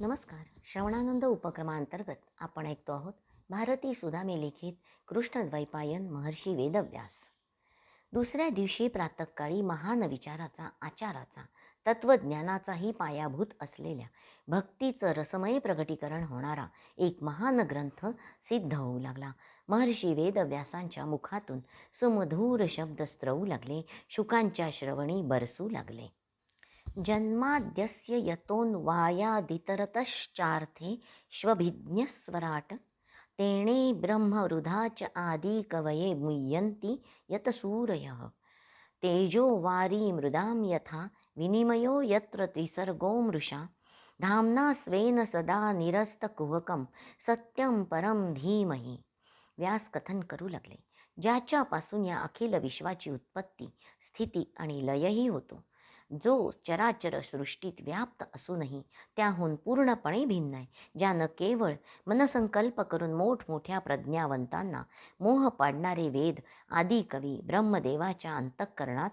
नमस्कार. श्रवणानंद उपक्रमांतर्गत आपण ऐकतो आहोत भारती सुदामे लिखित कृष्णद्वैपायन महर्षी वेदव्यास. दुसऱ्या दिवशी प्रातःकाळी महान विचाराचा आचाराचा तत्वज्ञानाचाही पायाभूत असलेल्या भक्तीचं रसमय प्रगटीकरण होणारा एक महान ग्रंथ सिद्ध होऊ लागला. महर्षी वेदव्यासांच्या मुखातून सुमधूर शब्द स्त्रवू लागले शुकांच्या श्रवणी बरसू लागले. जन्माद्यस्य यतोन्वायादितरतश्चार्थे श्वभिज्ञस्वराट तेणे ब्रह्मवृधा च आदिकवये मुह्यन्ति यतसूरयः तेजो वारी मृदां यथा विनिमयो यत्र त्रिसर्गो मृषा। धाम्ना स्वेन सदा निरस्तकुहकं सत्यं परं धीमहि। व्यास कथन करू लागले। ज्याच्यापासून या अखिल विश्वाची उत्पत्ती स्थिती आणि लयही होतो। जो चराचर सृष्टीत व्याप्त असूनही त्याहून पूर्णपणे भिन्न आहे ज्यानं केवळ मनसंकल्प करून मोठमोठ्या प्रज्ञावंतांना मोह पाडणारे वेद आदी कवी ब्रह्मदेवाच्या अंतःकरणात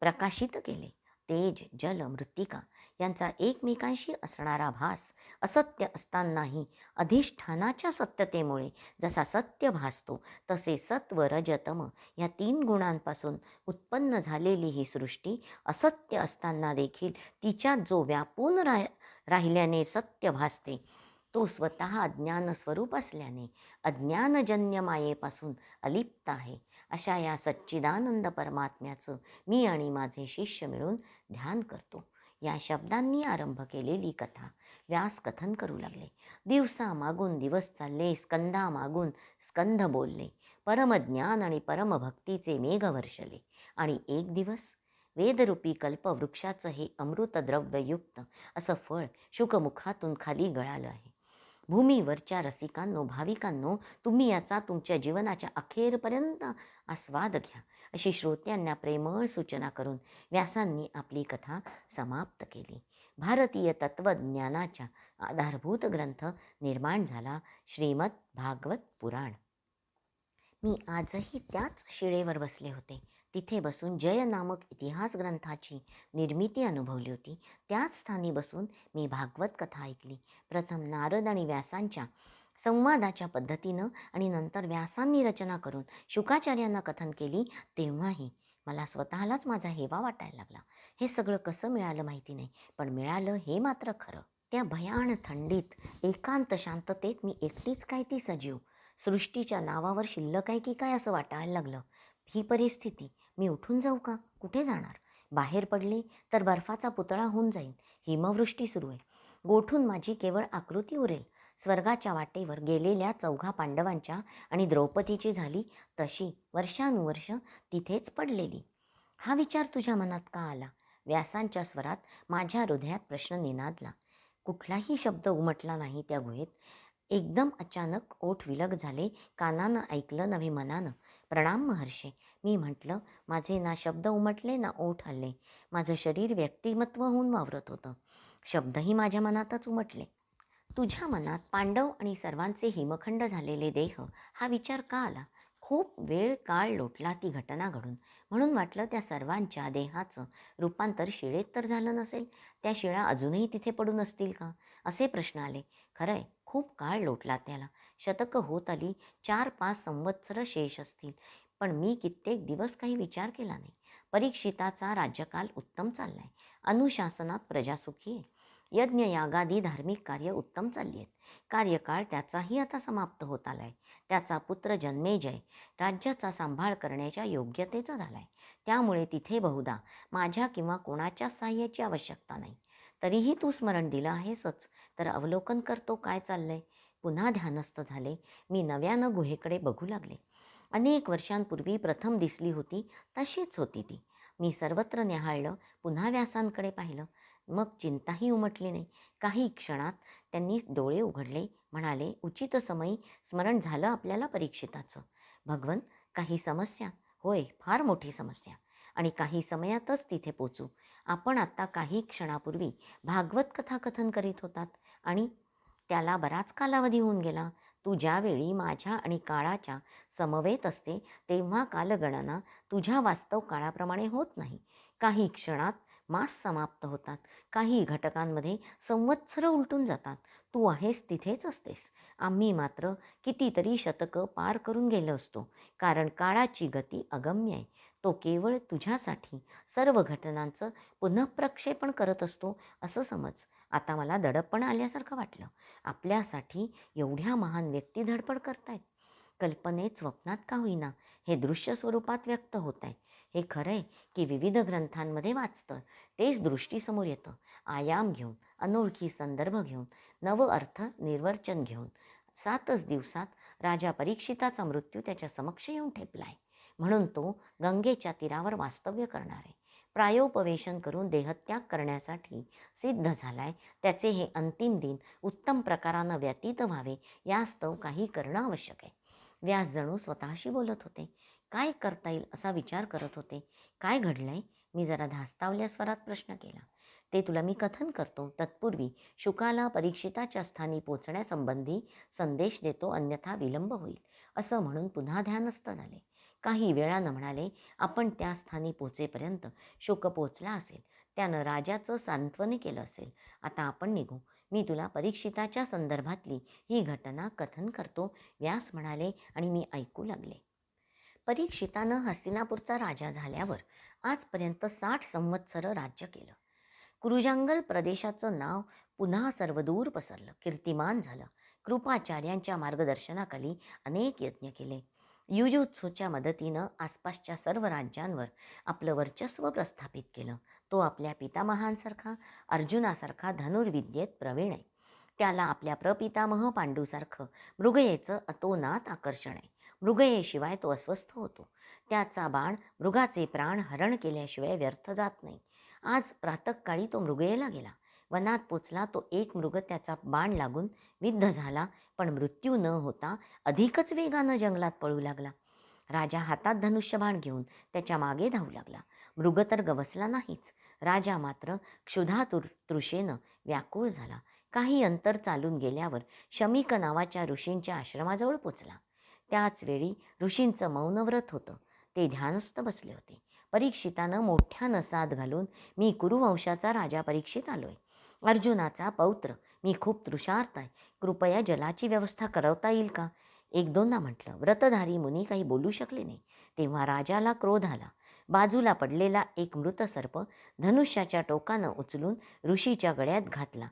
प्रकाशित केले. तेज जल मृत्तिका यांचा एकमेकांशी असणारा भास असत्य असतानाही अधिष्ठानाच्या सत्यतेमुळे जसा सत्य भासतो तसे सत्व रजतम या तीन गुणांपासून उत्पन्न झालेली ही सृष्टी असत्य असताना देखील तिच्यात जो व्यापून राह राहिल्याने सत्य भासते तो स्वतः अज्ञान स्वरूप असल्याने अज्ञानजन्य मायेपासून अलिप्त आहे. अशा या सच्चिदानंद परमात्म्याचं मी आणि माझे शिष्य मिळून ध्यान करतो. या शब्दांनी आरंभ केलेली कथा व्यास कथन करू लागले. दिवसा मागून दिवस चालले स्कंदा मागून स्कंध बोलले. परमज्ञान आणि परमभक्तीचे मेघ वर्षले. आणि एक दिवस वेदरूपी कल्पवृक्षाचं हे अमृतद्रव्ययुक्त असं फळ शुकमुखातून खाली गळालं आहे. भूमीवरच्या रसिकांनो भाविकांनो तुम्ही याचा तुमच्या जीवनाच्या अखेरपर्यंत आस्वाद घ्या अशी श्रोत्यांना प्रेमळ सूचना करून व्यासांनी आपली कथा समाप्त केली. भारतीय तत्त्वज्ञानाच्या आधारभूत ग्रंथ निर्माण झाला श्रीमद भागवत पुराण. मी आजही त्याच शिळेवर बसले होते. तिथे बसून जय नामक इतिहास ग्रंथाची निर्मिती अनुभवली होती. त्याच स्थानी बसून मी भागवत कथा ऐकली. प्रथम नारद आणि व्यासांच्या संवादाच्या पद्धतीनं आणि नंतर व्यासांनी रचना करून शुकाचार्यांना कथन केली तेव्हाही मला स्वतःलाच माझा हेवा वाटायला लागला. हे सगळं कसं मिळालं माहिती नाही पण मिळालं हे मात्र खरं. त्या भयान थंडीत एकांत शांततेत मी एकटीच काय ती सजीव? सृष्टीच्या नावावर शिल्लक आहे की काय असं वाटायला लागलं? ही परिस्थिती मी उठून जाऊ का? कुठे जाणार? बाहेर पडले तर बर्फाचा पुतळा होऊन जाईल हिमवृष्टी सुरू आहे. गोठून माझी केवळ आकृती उरेल. स्वर्गाच्या वाटेवर गेलेल्या चौघा पांडवांच्या आणि द्रौपदीची झाली तशी वर्षानुवर्ष तिथेच पडलेली. हा विचार तुझ्या मनात का आला? व्यासांच्या स्वरात माझ्या हृदयात प्रश्न निनादला. कुठलाही शब्द उमटला नाही त्या गुहेत. एकदम अचानक ओठ विलग झाले. कानानं ऐकलं नव्हे मनानं. प्रणाम महर्षे. मी म्हटलं माझे ना शब्द उमटले ना ओठ हल्ले. माझं शरीर व्यक्तिमत्व होऊन वावरत होतं. शब्दही माझ्या मनातच उमटले. तुझ्या मनात पांडव आणि सर्वांचे हिमखंड झालेले देह हा विचार का आला? खूप वेळ काळ लोटला ती घटना घडून. म्हणून वाटलं त्या सर्वांच्या देहाचं रूपांतर शिळेत तर झालं नसेल. त्या शिळा अजूनही तिथे पडून असतील का? असे प्रश्न आले. खरंय खूप काळ लोटला त्याला. शतकं होत आली चार पाच संवत्सर शेष असतील. पण मी कित्येक दिवस काही विचार केला नाही. परीक्षिताचा राज्यकाल उत्तम चाललाय. अनुशासनात प्रजासुखी आहे. यज्ञ यागादी धार्मिक कार्य उत्तम चालली आहेत. कार्यकाळ त्याचाही आता समाप्त होत आलाय. त्याचा पुत्र जन्मेजय राज्याचा सांभाळ करण्याच्या योग्यतेचा झालाय. त्यामुळे तिथे बहुधा माझ्या किंवा कोणाच्या सहाय्याची आवश्यकता नाही. तरीही तू स्मरण दिलं आहेसच. तर अवलोकन करतो काय चाललंय. पुन्हा ध्यानस्थ झाले. मी नव्यानं गुहेकडे बघू लागले. अनेक वर्षांपूर्वी प्रथम दिसली होती तशीच होती ती. मी सर्वत्र न्याहाळलं पुन्हा व्यासांकडे पाहिलं. मग चिंताही उमटली नाही. काही क्षणात त्यांनी डोळे उघडले म्हणाले उचित समयी स्मरण झालं आपल्याला परीक्षिताचं. भगवन काही समस्या? होय फार मोठी समस्या. आणि काही समयातच तिथे पोचू. आपण आत्ता काही क्षणापूर्वी भागवत कथा कथन करीत होतात आणि त्याला बराच कालावधी होऊन गेला. तू ज्यावेळी माझ्या आणि काळाच्या समवेत असते तेव्हा कालगणना तुझ्या वास्तव काळाप्रमाणे होत नाही. काही क्षणात मास समाप्त होतात. काही घटकांमध्ये संवत्सरं उलटून जातात. तू आहेस तिथेच असतेस. आम्ही मात्र कितीतरी शतकं पार करून गेलो असतो. कारण काळाची गती अगम्य आहे. तो केवळ तुझ्यासाठी सर्व घटनांचं पुनःप्रक्षेपण करत असतो असं समज. आता मला दडपण आल्यासारखं वाटलं. आपल्यासाठी एवढ्या महान व्यक्ती धडपड करतायत. कल्पनेत स्वप्नात का होईना हे दृश्य स्वरूपात व्यक्त होत आहे हे खरंय की विविध ग्रंथांमध्ये वाचतं. तेच दृष्टीसमोर येतं. आयाम घेऊन अनोळखी संदर्भ घेऊन नव अर्थ निर्वर्चन घेऊन. सातच दिवसात राजा परीक्षिताचा मृत्यू त्याच्या समक्ष येऊन ठेपलाय. म्हणून तो गंगेच्या तीरावर वास्तव्य करणार आहे. प्रायोपवेशन करून देहत्याग करण्यासाठी सिद्ध झालाय. त्याचे हे अंतिम दिन उत्तम प्रकारानं व्यतीत व्हावे यास्तव काही करणं आवश्यक आहे. व्यास जणू स्वतःशी बोलत होते. काय करता येईल असा विचार करत होते. काय घडलंय? मी जरा धास्तावल्या स्वरात प्रश्न केला. ते तुला मी कथन करतो. तत्पूर्वी शुकाला परीक्षिताच्या स्थानी पोचण्यासंबंधी संदेश देतो अन्यथा विलंब होईल. असं म्हणून पुन्हा ध्यानस्थ झाले. काही वेळानं म्हणाले आपण त्या स्थानी पोचेपर्यंत शोक पोचला असेल. त्यानं राजाचं सांत्वन केलं असेल. आता आपण निघू. मी तुला परीक्षिताच्या संदर्भातली ही घटना कथन करतो व्यास म्हणाले आणि मी ऐकू लागले. परीक्षितानं हस्तिनापूरचा राजा झाल्यावर आजपर्यंत साठ संवत्सरं राज्य केलं. कुरुजांगल प्रदेशाचं नाव पुन्हा सर्वदूर पसरलं. कीर्तिमान झालं. कृपाचार्यांच्या मार्गदर्शनाखाली अनेक यज्ञ केले. युजुत्सूच्या मदतीनं आसपासच्या सर्व राज्यांवर आपलं वर्चस्व प्रस्थापित केलं. तो आपल्या पितामहांसारखा अर्जुनासारखा धनुर्विद्येत प्रवीण आहे. त्याला आपल्या प्रपितामह पांडूसारखं मृगयेचं अतोनात आकर्षण आहे. मृगयेशिवाय तो अस्वस्थ होतो. त्याचा बाण मृगाचे प्राण हरण केल्याशिवाय व्यर्थ जात नाही. आज प्रातकाळी तो मृगयेला गेला. वनात पोचला तो एक मृग त्याचा बाण लागून विद्ध झाला पण मृत्यू न होता अधिकच वेगानं जंगलात पळू लागला. राजा हातात धनुष्यबाण घेऊन त्याच्यामागे धावू लागला. मृग तर गवसला नाहीच. राजा मात्र क्षुधा तुर तृषेनं व्याकुळ झाला. काही अंतर चालून गेल्यावर शमिक नावाच्या ऋषींच्या आश्रमाजवळ पोचला. त्याच वेळी ऋषींचं मौनव्रत होतं. ते ध्यानस्थ बसले होते. परीक्षितानं मोठ्या नसाद घालून मी कुरुवंशाचा राजा परीक्षित आलोय. अर्जुनाचा पौत्र. मी खूप तृषार्थ आहे कृपया जलाची व्यवस्था करवता येईल का? एक दोनदा म्हटलं. व्रतधारी मुनी काही बोलू शकले नाही. तेव्हा राजाला क्रोध आला. बाजूला पडलेला एक मृत सर्प धनुष्याच्या टोकानं उचलून ऋषीच्या गळ्यात घातला.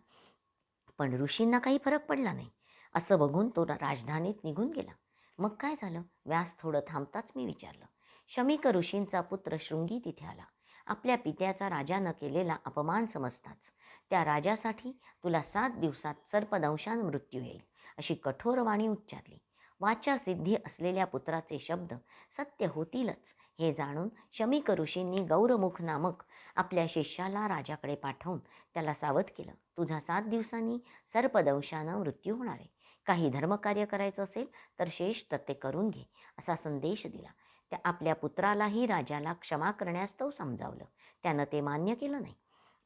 पण ऋषींना काही फरक पडला नाही. असं बघून तो राजधानीत निघून गेला. मग काय झालं? व्यास थोडं थांबताच मी विचारलं. शमिक ऋषींचा पुत्र शृंगी तिथे आला. आपल्या पित्याचा राजानं केलेला अपमान समजताच. त्या राजासाठी तुला सात दिवसात सर्पदंशान मृत्यू येईल अशी कठोर वाणी उच्चारली. वाचा सिद्धी असलेल्या पुत्राचे शब्द सत्य होतीलच हे जाणून शमीक ऋषींनी गौरमुख नामक आपल्या शिष्याला राजाकडे पाठवून त्याला सावध केलं. तुझा सात दिवसांनी सर्पदंशानं मृत्यू होणार आहे. काही धर्मकार्य करायचं असेल तर शेष तर ते करून घे असा संदेश दिला. त्या आपल्या पुत्रालाही राजाला क्षमा करण्यास तो समजावलं. त्यानं ते मान्य केलं नाही.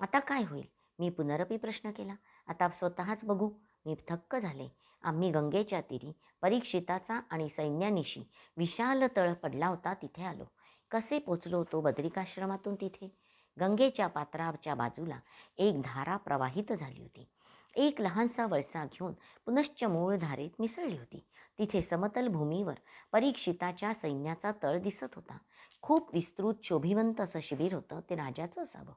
आता काय होईल? मी पुनरपी प्रश्न केला. आता स्वतःच बघू. मी थक्क झाले. आम्ही गंगेच्या तीरी परीक्षिताचा आणि सैन्यानिशी विशाल तळ पडला होता तिथे आलो. कसे पोचलो तो बद्रिकाश्रमातून तिथे? गंगेच्या पात्राच्या बाजूला एक धारा प्रवाहित झाली होती. एक लहानसा वळसा घेऊन पुनश्च मूळ धारेत मिसळली होती. तिथे समतल भूमीवर परीक्षिताच्या सैन्याचा तळ दिसत होता. खूप विस्तृत शोभिवंत असं शिबिर होतं ते राजाचं असावं.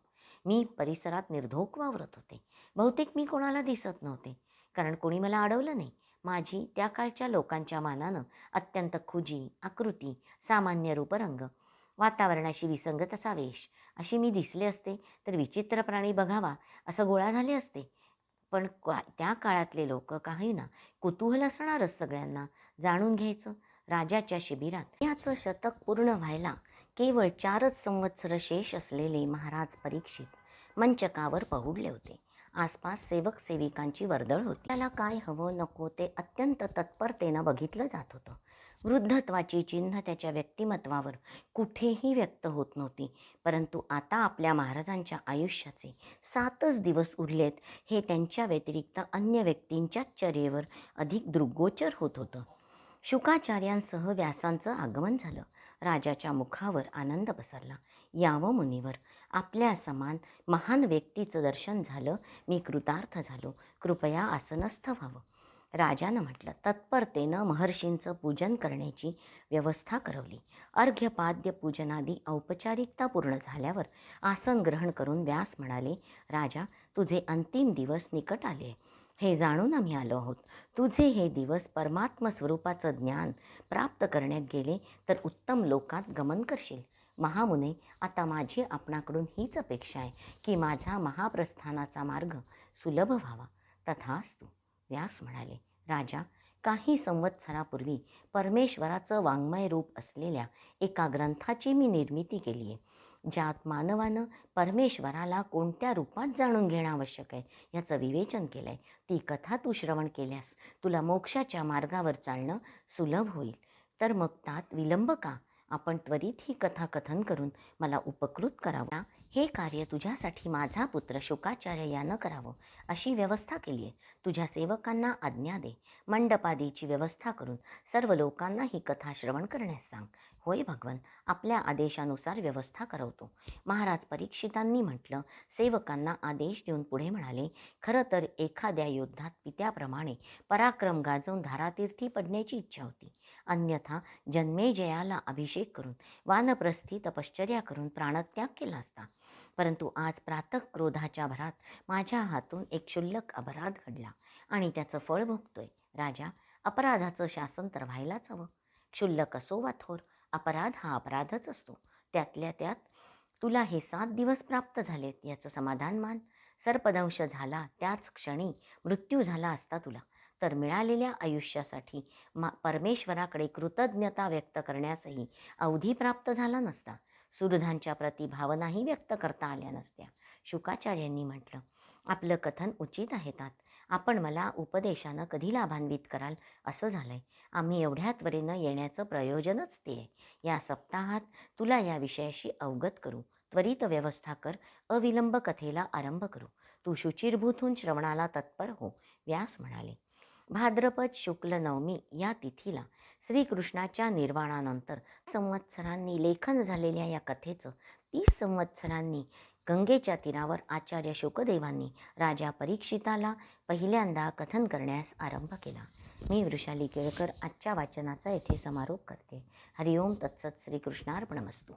मी परिसरात निर्धोक वावरत होते. बहुतेक मी कोणाला दिसत नव्हते. कारण कोणी मला अडवलं नाही. माझी त्या काळच्या लोकांच्या मानानं अत्यंत खुजी आकृती सामान्य रूपरंग वातावरणाशी विसंगत असा वेश. अशी मी दिसले असते तर विचित्र प्राणी बघावा असं गोळा झाले असते. पण का त्या काळातले लोक काही ना कुतूहल असणारच सगळ्यांना जाणून घ्यायचं. राजाच्या शिबिरात याचं शतक पूर्ण व्हायला केवळ चारच संवत्सर शेष असलेले महाराज परीक्षित मंचकावर पहुडले होते. आसपास सेवक सेविकांची वर्दळ होती. त्याला काय हवं नको ते अत्यंत तत्परतेनं बघितलं जात होतं. वृद्धत्वाची चिन्ह त्याच्या व्यक्तिमत्वावर कुठेही व्यक्त होत नव्हती. परंतु आता आपल्या महाराजांच्या आयुष्याचे सातच दिवस उरलेत हे त्यांच्या व्यतिरिक्त अन्य व्यक्तींच्याच चर्येवर अधिक दृग्गोचर होत होतं. शुकाचार्यांसह व्यासांचं आगमन झालं. राजाच्या मुखावर आनंद पसरला. यावं मुनीवर आपल्या समान महान व्यक्तीचं दर्शन झालं मी कृतार्थ झालो. कृपया आसनस्थ व्हावं. राजानं म्हटलं तत्परतेनं महर्षींचं पूजन करण्याची व्यवस्था करवली. अर्घ्यपाद्य पूजनादी औपचारिकता पूर्ण झाल्यावर आसन ग्रहण करून व्यास म्हणाले राजा तुझे अंतिम दिवस निकट आले हे जाणून आम्ही आलो आहोत. तुझे हे दिवस परमात्म स्वरूपाचं ज्ञान प्राप्त करण्यात गेले तर उत्तम लोकात गमन करशील. महामुने आता माझी आपणाकडून हीच अपेक्षा आहे की माझा महाप्रस्थानाचा मार्ग सुलभ व्हावा. तथास्तु. व्यास म्हणाले राजा काही संवत्सरापूर्वी परमेश्वराचं वाङ्मय रूप असलेल्या एका ग्रंथाची मी निर्मिती केली आहे ज्यात मानवानं परमेश्वराला कोणत्या रूपात जाणून घेणं आवश्यक आहे याचं विवेचन केलं आहे ती कथा तू श्रवण केल्यास तुला मोक्षाच्या मार्गावर चालणं सुलभ होईल. तर मग त्यात विलंब का? आपण त्वरित ही कथा कथन करून मला उपकृत करावं. हे कार्य तुझ्यासाठी माझा पुत्र शुकाचार्य यानं करावं अशी व्यवस्था केली आहे तुझ्या सेवकांना आज्ञा दे. मंडपादीची व्यवस्था करून सर्व लोकांना ही कथा श्रवण करण्यास सांग. होय भगवन आपल्या आदेशानुसार व्यवस्था करवतो. महाराज परीक्षितांनी म्हटलं सेवकांना आदेश देऊन पुढे म्हणाले खरं तर एखाद्या युद्धात पित्याप्रमाणे पराक्रम गाजवून धारातीर्थी पडण्याची इच्छा होती. अन्यथा जन्मेजयाला अभिषेक करून वानप्रस्थी तपश्चर्या करून प्राणत्याग केला असता. परंतु आज प्रातः क्रोधाच्या भरात माझ्या हातून एक क्षुल्लक अपराध घडला आणि त्याचं फळ भोगतोय. राजा अपराधाचं शासन तर व्हायलाच हवं. क्षुल्लक असो वा थोर अपराध हा अपराधच असतो. त्यातल्या त्यात तुला हे सात दिवस प्राप्त झालेत याचं समाधान मान. सर्पदंश झाला त्याच क्षणी मृत्यू झाला असता तुला. तर मिळालेल्या आयुष्यासाठी. मा परमेश्वराकडे कृतज्ञता व्यक्त करण्यासही अवधी प्राप्त झाला नसता. सुरधांच्या प्रती भावनाही व्यक्त करता आल्या नसत्या. शुकाचार्यांनी म्हटलं आपलं कथन उचित आहे तात. आपण मला उपदेशानं कधी लाभान्वित कराल असं झालंय. आम्ही एवढ्या त्वरेनं येण्याचं प्रयोजनच ते आहे. या सप्ताहात तुला या विषयाशी अवगत करू. त्वरित व्यवस्था कर. अविलंब कथेला आरंभ करू. तू शुचिरभूतून होऊन श्रवणाला तत्पर हो. व्यास म्हणाले. भाद्रपद शुक्ल नवमी या तिथीला श्रीकृष्णाच्या निर्वाणानंतर संवत्सरांनी लेखन झालेल्या या कथेचं तीस संवत्सरांनी गंगेच्या तीरावर आचार्य शुकदेवांनी राजा परीक्षिताला पहिल्यांदा कथन करण्यास आरंभ केला. मी वृषाली केळकर आजच्या वाचनाचा येथे समारोप करते. हरिओम तत्सत श्रीकृष्णार्पणमस्तू.